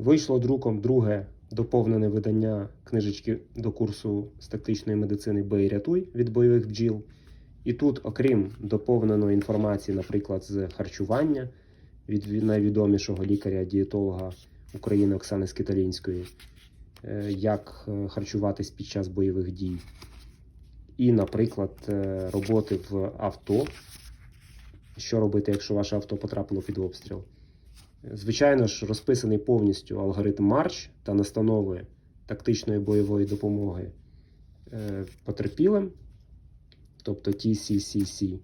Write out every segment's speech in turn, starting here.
Вийшло друком друге доповнене видання книжечки до курсу з тактичної медицини Бей рятуй від бойових бджіл. І тут, окрім доповненої інформації, наприклад, з харчування від найвідомішого лікаря-дієтолога України Оксани Скиталінської, е, як е, харчуватись під час бойових дій, і, наприклад, е, роботи в авто. Що робити, якщо ваше авто потрапило під обстріл? Звичайно ж, розписаний повністю алгоритм марш та настанови тактичної бойової допомоги е, потерпілим, тобто TCCC.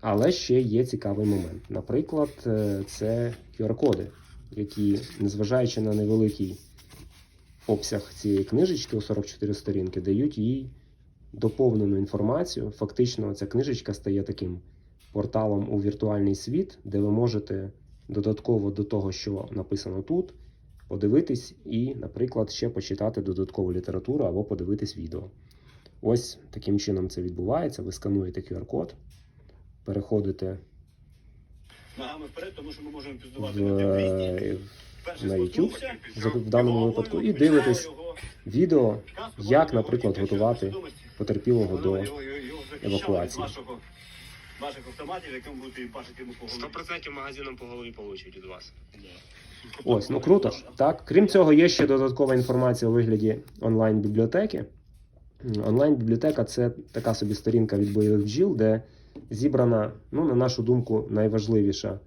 Але ще є цікавий момент. Наприклад, е, це QR-коди, які, незважаючи на невеликий обсяг цієї книжечки у 44 сторінки, дають їй доповнену інформацію. Фактично, ця книжечка стає таким порталом у віртуальний світ, де ви можете додатково до того, що написано тут, подивитись і, наприклад, ще почитати додаткову літературу або подивитись відео. Ось таким чином це відбувається. Ви скануєте QR-код, переходите ногами вперед, тому що ми можемо в, піздувати на 200. Перший на YouTube, в даному випадку, і дивитесь відео, як, наприклад, готувати потерпілого до евакуації. Ваших автоматів, яким будете бачити йому по голові. 100% магазином по голові получить від вас. Ось, ну круто ж. Так, крім цього, є ще додаткова інформація у вигляді онлайн-бібліотеки. Онлайн-бібліотека це така собі сторінка від бойових бджіл, де зібрана, ну, на нашу думку, найважливіша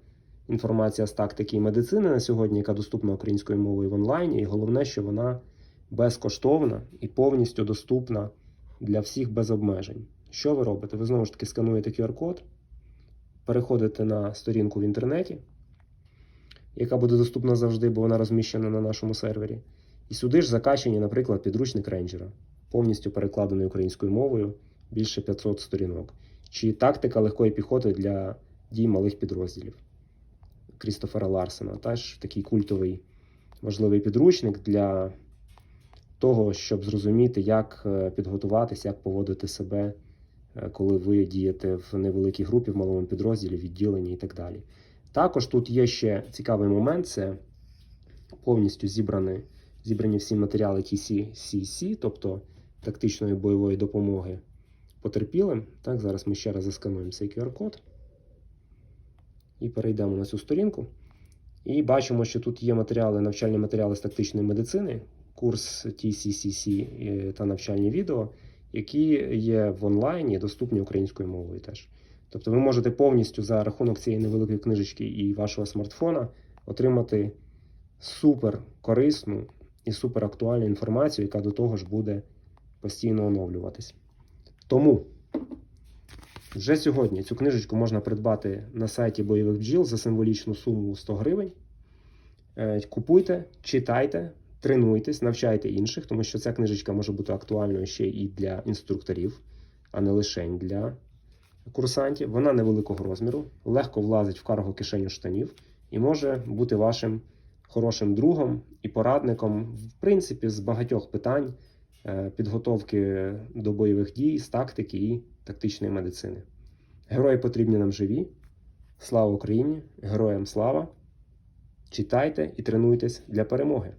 інформація з тактики і медицини на сьогодні, яка доступна українською мовою в онлайні. І головне, що вона безкоштовна і повністю доступна для всіх без обмежень. Що ви робите? Ви знову ж таки скануєте QR-код, переходите на сторінку в інтернеті яка буде доступна завжди, бо вона розміщена на нашому сервері. І сюди ж закачані, наприклад, підручник рейнджера, повністю перекладений українською мовою, більше 500 сторінок. Чи тактика легкої піхоти для дій малих підрозділів Крістофера Ларсена. Теж такий культовий важливий підручник для того, щоб зрозуміти, як е, підготуватися, як поводити себе, коли ви дієте в невеликій групі, в малому підрозділі, відділенні і так далі. Також тут є ще цікавий момент: це повністю зібрані, зібрані всі матеріали TCCC, тобто тактичної бойової допомоги потерпілим. Так, зараз ми ще раз заскануємо цей QR-код і перейдемо на цю сторінку. І бачимо, що тут є матеріали, навчальні матеріали з тактичної медицини, курс TCCC е, та навчальні відео, які є в онлайні, доступні українською мовою теж. Тобто ви можете повністю за рахунок цієї невеликої книжечки і вашого смартфона отримати супер корисну і супер актуальну інформацію, яка до того ж буде постійно оновлюватись. Тому вже сьогодні цю книжечку можна придбати на сайті бойових бджіл за символічну суму 100 гривень. Е, Купуйте, читайте, тренуйтесь, навчайте інших, тому що ця книжечка може бути актуальною ще і для інструкторів, а не лише для курсантів. Вона невеликого розміру, легко влазить в карго кишеню штанів і може бути вашим хорошим другом і порадником, в принципі, з багатьох питань е, підготовки до бойових дій, з тактики і тактичної медицини. Герої потрібні нам живі. Слава Україні! Героям слава! Читайте і тренуйтесь для перемоги!